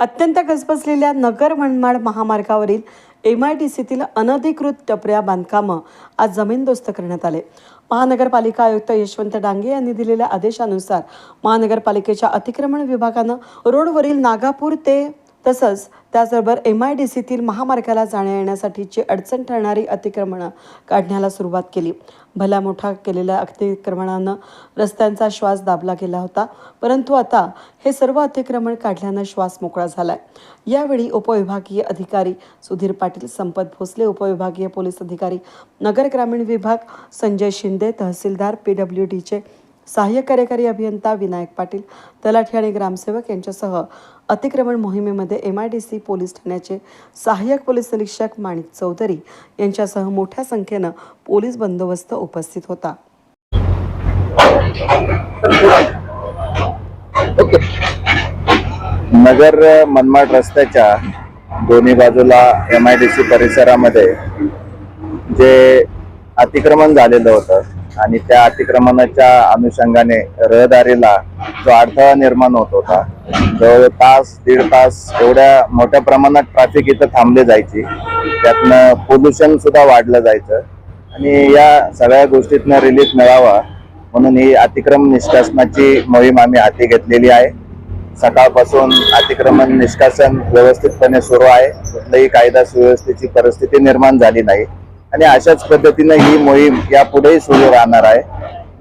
अत्यंत गजबजलेल्या नगर मनमाड महामार्गावरील एम आय डी सीतील अनधिकृत टपऱ्या बांधकामं आज जमीनदोस्त करण्यात आले. महानगरपालिका आयुक्त यशवंत डांगे यांनी दिलेल्या आदेशानुसार महानगरपालिकेच्या अतिक्रमण विभागानं रोडवरील नागापूर ते तसंच त्याचबरोबर एम आय डी सीतील महामार्गाला जाण्या येण्यासाठीची अडचण ठरणारी अतिक्रमणं काढण्याला सुरुवात केली. भला मोठा केलेल्या अतिक्रमणानं रस्त्यांचा श्वास दाबला गेला होता परंतु आता हे सर्व अतिक्रमण काढल्यानं श्वास मोकळा झालाय. यावेळी उपविभागीय अधिकारी सुधीर पाटील संपत भोसले उपविभागीय पोलीस अधिकारी नगर ग्रामीण विभाग संजय शिंदे तहसीलदार पी डब्ल्यू डीचे सहाय्यक कार्यकारी अभियंता विनायक पाटील तलाठी आणि ग्रामसेवक यांच्यासह अतिक्रमण मोहिमेमध्ये M I D C police ठाण्याचे सहाय्यक पोलीस निरीक्षक माणिक चौधरी यांच्यासह मोठ्या संख्येनं पोलीस बंदोबस्त उपस्थित होता. नगर मनमाड रस्त्याच्या दोन्ही बाजूला एम आय डी सी परिसरामध्ये जे अतिक्रमण झालेलं होतं आणि त्या अतिक्रमणाच्या अनुषंगाने रहदारीला जो अडथळा निर्माण होत होता जवळ तास दीड तास एवढ्या मोठ्या प्रमाणात ट्रॅफिक इथं थांबले जायची. त्यातनं पोल्युशन सुद्धा वाढलं जायचं. आणि या सगळ्या गोष्टीतनं रिलीफ मिळावा म्हणून ही अतिक्रमण निष्कासनाची मोहीम आम्ही हाती घेतलेली आहे. सकाळपासून अतिक्रमण निष्कासन व्यवस्थितपणे सुरू आहे. कुठलीही कायदा सुव्यवस्थेची परिस्थिती निर्माण झाली नाही. आणि अशाच पद्धतीनं ही मोहीम यापुढेही सुरू राहणार आहे.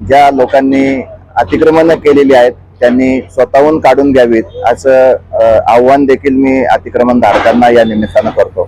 ज्या लोकांनी अतिक्रमण केलेली आहेत त्यांनी स्वतःहून काढून घ्यावीत असं आव्हान देखील मी अतिक्रमण धारकांना या निमित्तानं करतो.